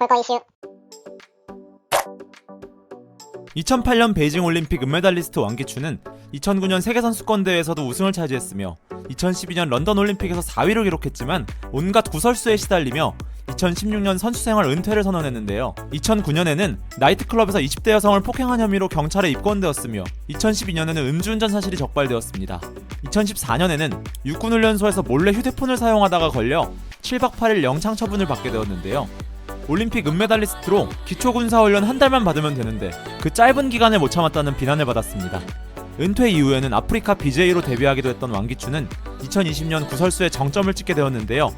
볼거 이슈 2008년 베이징 올림픽 은메달리스트 왕기춘은 2009년 세계선수권대회에서도 우승을 차지했으며 2012년 런던 올림픽에서 4위를 기록했지만 온갖 구설수에 시달리며 2016년 선수생활 은퇴를 선언했는데요. 2009년에는 나이트클럽에서 20대 여성을 폭행한 혐의로 경찰에 입건되었으며 2012년에는 음주운전 사실이 적발되었습니다. 2014년에는 육군훈련소에서 몰래 휴대폰을 사용하다가 걸려 7박 8일 영창 처분을 받게 되었는데요. 올림픽 은메달리스트로 기초군사훈련 한 달만 받으면 되는데 그 짧은 기간을 못 참았다는 비난을 받았습니다. 은퇴 이후에는 아프리카 BJ로 데뷔하기도 했던 왕기춘은 2020년 구설수에 정점을 찍게 되었는데요.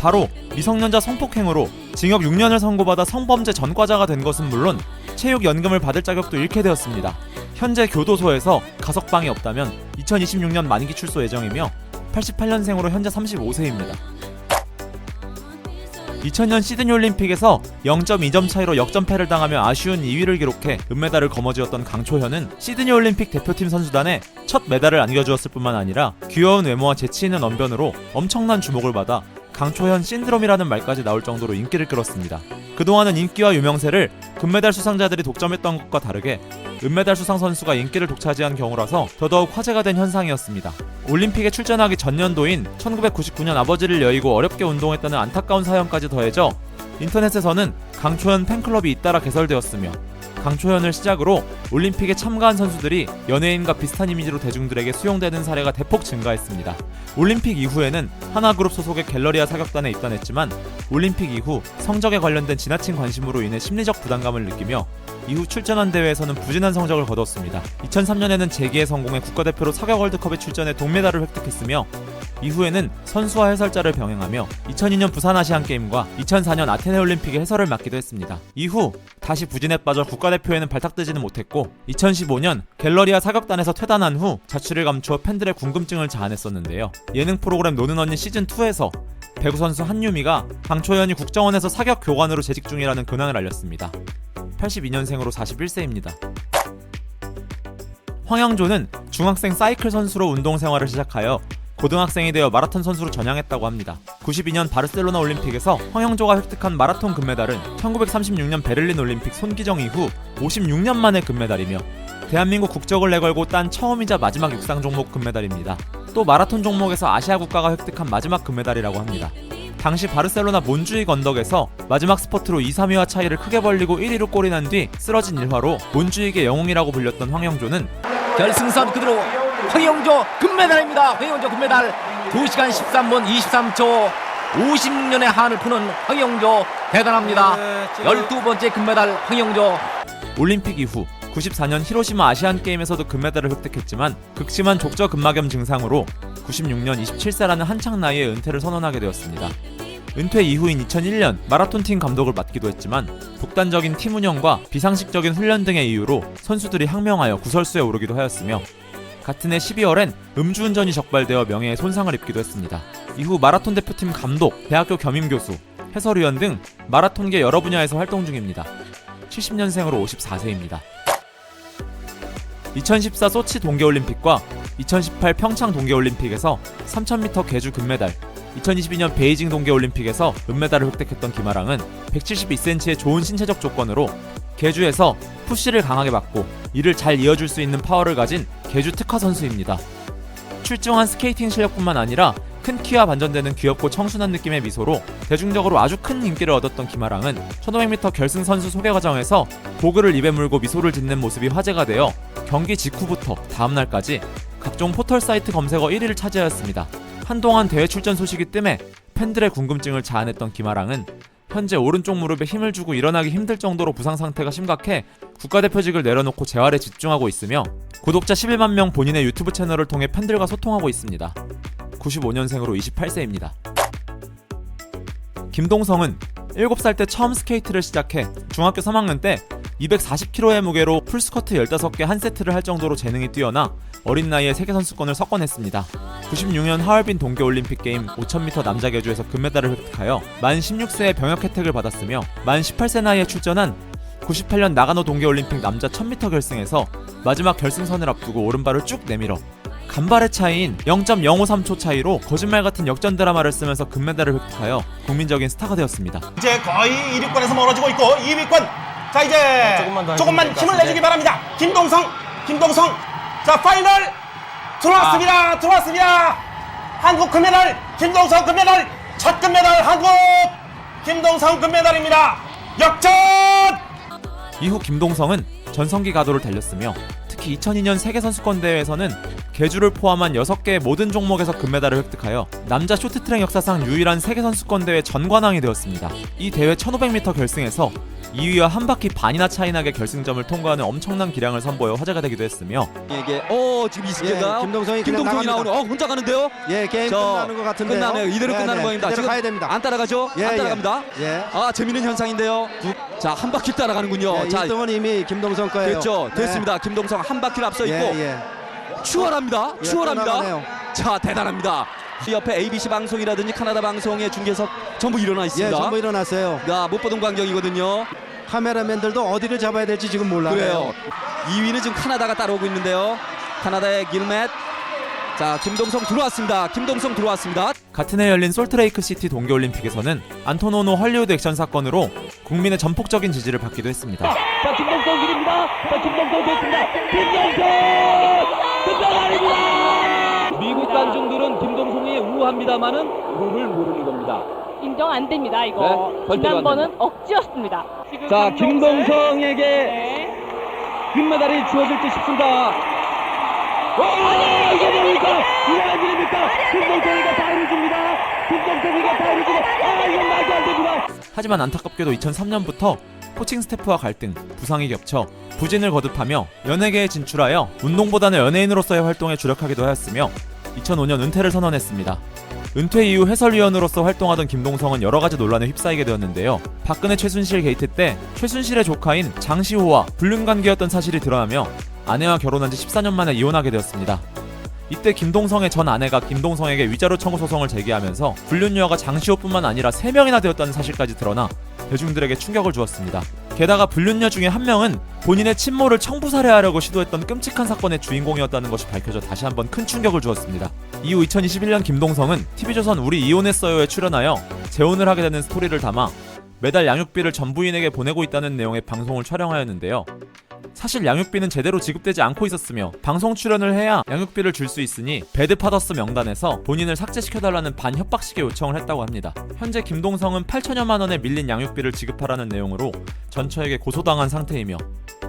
바로 미성년자 성폭행으로 징역 6년을 선고받아 성범죄 전과자가 된 것은 물론 체육연금을 받을 자격도 잃게 되었습니다. 현재 교도소에서 가석방이 없다면 2026년 만기 출소 예정이며 88년생으로 현재 35세입니다. 2000년 시드니 올림픽에서 0.2점 차이로 역전패를 당하며 아쉬운 2위를 기록해 은메달을 거머쥐었던 강초현은 시드니 올림픽 대표팀 선수단에 첫 메달을 안겨주었을 뿐만 아니라 귀여운 외모와 재치 있는 언변으로 엄청난 주목을 받아 강초현 신드롬이라는 말까지 나올 정도로 인기를 끌었습니다. 그동안은 인기와 유명세를 금메달 수상자들이 독점했던 것과 다르게 은메달 수상 선수가 인기를 독차지한 경우라서 더더욱 화제가 된 현상이었습니다. 올림픽에 출전하기 전년도인 1999년 아버지를 여의고 어렵게 운동했다는 안타까운 사연까지 더해져 인터넷에서는 강초현 팬클럽이 잇따라 개설되었으며 강초현을 시작으로 올림픽에 참가한 선수들이 연예인과 비슷한 이미지로 대중들에게 수용되는 사례가 대폭 증가했습니다. 올림픽 이후에는 하나그룹 소속의 갤러리아 사격단에 입단했지만 올림픽 이후 성적에 관련된 지나친 관심으로 인해 심리적 부담감을 느끼며 이후 출전한 대회에서는 부진한 성적을 거뒀습니다. 2003년에는 재기에 성공해 국가대표로 사격 월드컵에 출전해 동메달을 획득했으며 이후에는 선수와 해설자를 병행하며 2002년 부산 아시안 게임과 2004년 아테네 올림픽의 해설을 맡기도 했습니다. 이후 다시 부진에 빠져 국가대표에는 발탁되지는 못했고 2015년 갤러리아 사격단에서 퇴단한 후 자취를 감추어 팬들의 궁금증을 자아냈었는데요. 예능 프로그램 노는 언니 시즌 2에서 배구 선수 한유미가 강초연이 국정원에서 사격 교관으로 재직 중이라는 근황을 알렸습니다. 82년생으로 41세입니다. 황영조는 중학생 사이클 선수로 운동 생활을 시작하여 고등학생이 되어 마라톤 선수로 전향했다고 합니다. 92년 바르셀로나 올림픽에서 황영조가 획득한 마라톤 금메달은 1936년 베를린 올림픽 손기정 이후 56년 만의 금메달이며 대한민국 국적을 내걸고 딴 처음이자 마지막 육상 종목 금메달입니다. 또 마라톤 종목에서 아시아 국가가 획득한 마지막 금메달이라고 합니다. 당시 바르셀로나 몬주익 언덕에서 마지막 스퍼트로 2, 3위와 차이를 크게 벌리고 1위로 골이 난 뒤 쓰러진 일화로 몬주익의 영웅이라고 불렸던 황영조는 결승선 그대로 황영조 금메달입니다. 황영조 금메달 2시간 13분 23초 56년의 한을 푸는 황영조 대단합니다. 12번째 금메달 황영조 올림픽 이후 94년 히로시마 아시안 게임에서도 금메달을 획득했지만 극심한 족저 근막염 증상으로 96년 27세라는 한창 나이에 은퇴를 선언하게 되었습니다. 은퇴 이후인 2001년 마라톤 팀 감독을 맡기도 했지만 독단적인 팀 운영과 비상식적인 훈련 등의 이유로 선수들이 항명하여 구설수에 오르기도 하였으며 같은 해 12월엔 음주운전이 적발되어 명예에 손상을 입기도 했습니다. 이후 마라톤 대표팀 감독, 대학교 겸임 교수, 해설위원 등 마라톤계 여러 분야에서 활동 중입니다. 70년생으로 54세입니다. 2014 소치 동계올림픽과 2018 평창 동계올림픽에서 3000m 계주 금메달, 2022년 베이징 동계올림픽에서 은메달을 획득했던 김아랑은 172cm의 좋은 신체적 조건으로 계주에서 푸시를 강하게 받고 이를 잘 이어줄 수 있는 파워를 가진 계주 특화 선수입니다. 출중한 스케이팅 실력뿐만 아니라 큰 키와 반전되는 귀엽고 청순한 느낌의 미소로 대중적으로 아주 큰 인기를 얻었던 김아랑은 1500m 결승 선수 소개 과정에서 고글을 입에 물고 미소를 짓는 모습이 화제가 되어 경기 직후부터 다음날까지 각종 포털 사이트 검색어 1위를 차지하였습니다. 한동안 대회 출전 소식이 뜸해 팬들의 궁금증을 자아냈던 김아랑은 현재 오른쪽 무릎에 힘을 주고 일어나기 힘들 정도로 부상 상태가 심각해 국가대표직을 내려놓고 재활에 집중하고 있으며 구독자 11만 명 본인의 유튜브 채널을 통해 팬들과 소통하고 있습니다. 95년생으로 28세입니다. 김동성은 7살 때 처음 스케이트를 시작해 중학교 3학년 때 240kg의 무게로 풀스커트 15개 한 세트를 할 정도로 재능이 뛰어나 어린 나이에 세계 선수권을 석권했습니다. 96년 하얼빈 동계 올림픽 게임 5000m 남자 계주에서 금메달을 획득하여 만 16세에 병역 혜택을 받았으며 만 18세 나이에 출전한 98년 나가노 동계 올림픽 남자 1000m 결승에서 마지막 결승선을 앞두고 오른발을 쭉 내밀어 간발의 차이인 0.053초 차이로 거짓말 같은 역전 드라마를 쓰면서 금메달을 획득하여 국민적인 스타가 되었습니다. 이제 거의 1위권에서 멀어지고 있고 2위권. 자 이제 조금만 더 조금만 힘을. 내주기 바랍니다. 김동성 김동성. 자 파이널 들어왔습니다. 아. 들어왔습니다. 한국 금메달 김동성 금메달 첫 금메달 한국. 김동성 금메달입니다. 역전! 이후 김동성은 전성기 가도를 달렸으며 특히 2002년 세계선수권대회에서는 계주를 포함한 6개의 모든 종목에서 금메달을 획득하여 남자 쇼트트랙 역사상 유일한 세계선수권대회 전관왕이 되었습니다. 이 대회 1500m 결승에서 2위와 한 바퀴 반이나 차이 나게 결승점을 통과하는 엄청난 기량을 선보여 화제가 되기도 했으며 에게 어 지금 이승재가 예, 김동성이 김동성이. 나오는 어 혼자 가는데요. 예, 게임 저, 끝나는 것 같은데요. 끝나네요. 이대로 네, 끝나는 네. 거입니다. 지금 가야 됩니다. 안 따라가죠? 예, 안 예. 따라갑니다. 예. 아 재밌는 현상인데요. 자 한 바퀴 따라가는군요. 예, 자 1등은 이미 김동성 거예요. 됐죠. 네. 됐습니다. 김동성 한 바퀴를 앞서 있고 예, 예. 추월합니다. 예, 추월합니다. 자 대단합니다. 이 옆에 ABC 방송이라든지 카나다 방송의 중계석 전부 일어나 예, 있습니다. 전부 일어났어요. 야, 못 보던 광경이거든요. 카메라맨들도 어디를 잡아야 될지 지금 몰라요. 그래요. 2위는 지금 카나다가 따라오고 있는데요. 카나다의 길맷. 자, 김동성 들어왔습니다. 김동성 들어왔습니다. 같은 해 열린 솔트레이크 시티 동계올림픽에서는 안토노노 헐리우드 액션 사건으로 국민의 전폭적인 지지를 받기도 했습니다. 자 김동성 길입니다. 자 김동성 됐습니다. 김동성 금메달입니다. 미국 관중들은 김동성이 우합니다만은 룰을 모르는 겁니다. 인정 안 됩니다 이거 네, 절대로 안 지난번은 억지였습니다 지금 자 강동철. 김동성에게 네. 금메달이 주어질 듯 싶습니다. 와 이게 뭡니까? 이게 웬일입니까? 김동성이가 다이를 줍니다. 김동성이가 다이를 주고 아 이건 말도 안 됩니다. 하지만 안타깝게도 2003년부터 코칭 스태프와 갈등, 부상이 겹쳐 부진을 거듭하며 연예계에 진출하여 운동보다는 연예인으로서의 활동에 주력하기도 하였으며 2005년 은퇴를 선언했습니다. 은퇴 이후 해설위원으로서 활동하던 김동성은 여러 가지 논란에 휩싸이게 되었는데요. 박근혜 최순실 게이트 때 최순실의 조카인 장시호와 불륜 관계였던 사실이 드러나며 아내와 결혼한 지 14년 만에 이혼하게 되었습니다. 이때 김동성의 전 아내가 김동성에게 위자료 청구 소송을 제기하면서 불륜녀가 장시호뿐만 아니라 3명이나 되었다는 사실까지 드러나 대중들에게 충격을 주었습니다. 게다가 불륜녀 중에 한 명은 본인의 친모를 청부살해하려고 시도했던 끔찍한 사건의 주인공이었다는 것이 밝혀져 다시 한번 큰 충격을 주었습니다. 이후 2021년 김동성은 TV조선 우리 이혼했어요에 출연하여 재혼을 하게 되는 스토리를 담아 매달 양육비를 전 부인에게 보내고 있다는 내용의 방송을 촬영하였는데요. 사실 양육비는 제대로 지급되지 않고 있었으며 방송 출연을 해야 양육비를 줄 수 있으니 배드파더스 명단에서 본인을 삭제시켜달라는 반협박식의 요청을 했다고 합니다. 현재 김동성은 8천여만 원에 밀린 양육비를 지급하라는 내용으로 전처에게 고소당한 상태이며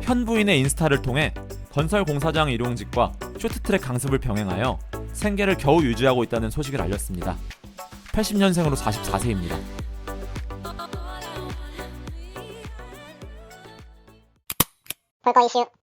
현 부인의 인스타를 통해 건설 공사장 일용직과 쇼트트랙 강습을 병행하여 생계를 겨우 유지하고 있다는 소식을 알렸습니다. 80년생으로 44세입니다. 볼거 이슈